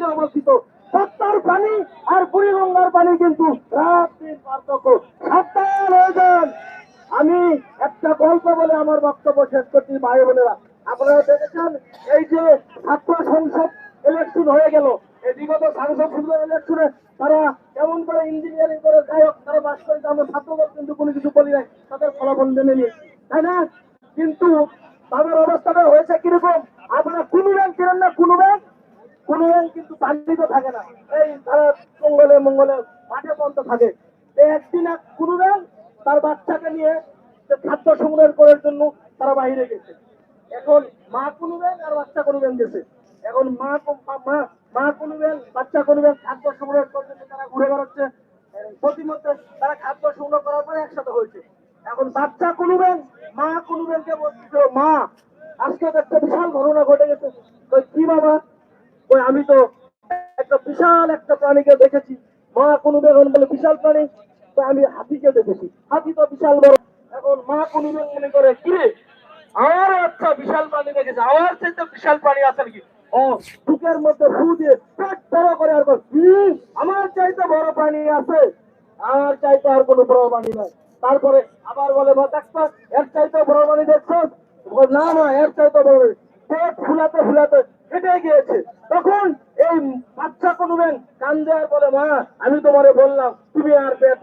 তীরে অবস্থিত। সত্তর পানি আর বুড়িগঙ্গার পানি কিন্তু আমি একটা গল্প বলে আমার বক্তব্য শেষ করছি, ভাই বোনেরা। আপনারা দেখেছেন, এই যে ছাত্র সংসদ ইলেকশন হয়ে গেল। এই বিগত সংসদ সংসদ ইলেকশনে তারা কেমন করে ইঞ্জিনিয়ারিং করে, যাই হোক, তারা বাস করে আমরা ছাত্রদের কিন্তু কোনো কিছু বলি নাই, তাদের ফলাফল মেনে নিয়েছি। তাই না? কিন্তু তাদের অবস্থাটা হয়েছে কীরকম? আপনারা কোনো ব্যাংক কেনেন না কোনো ব্যাংক কিন্তু বান্ধিত থাকে না। এই তারা মঙ্গলে মঙ্গলে মাঠে বন্ধ থাকে। একদিন এক কোনো তার বাচ্চাকে নিয়ে খাদ্য সংগ্রহ করার জন্য তারা বাইরে গেছে। এখন মা কোনো আর বাচ্চা কোনো গেছে। এখন মা মা- মা মা বাচ্চা কোনো খাদ্য সংগ্রহ জন্য তারা ঘুরে বেড়াচ্ছে, প্রতিমধ্যে তারা খাদ্য সংগ্রহ করার পরে একসাথে হয়েছে। এখন বাচ্চা কোনো ব্যাংক মা কোনো ব্যাংকে বলছিল মা, আজকে একটা বিশাল ঘটনা ঘটে গেছে। কি বাবা? ওই আমি তো একটা বিশাল একটা প্রাণীকে দেখেছি। মা কোনো বেগুন বলে বিশাল প্রাণী, তো আমি হাতিকে দেখেছি। হাতি তো বিশাল বড়। এখন মা কোনো বেগুন মনে করে, কি রে? আমার একটা বিশাল প্রাণী দেখেছে। আমার চাইতে বিশাল প্রাণী আছে নাকি? ও, বুকের মধ্যে ফু দিয়ে পেট বড় করে আর "কি? আমার চাইতে বড় প্রাণী আছে। আর চাইতে আর কোনো বড় প্রাণী নাই। তারপরে আবার বলে বা দেখতো এর চাইতে বড় প্রাণী দেখছ? না না, এর চাইতে বড় পেট ফুলাতে ফুলাতে ফেটে গিয়েছে। তখন এই বাচ্চা কোনো কান দেওয়ার বলে, মা, আমি তোমারে বললাম, তুমি আর পেট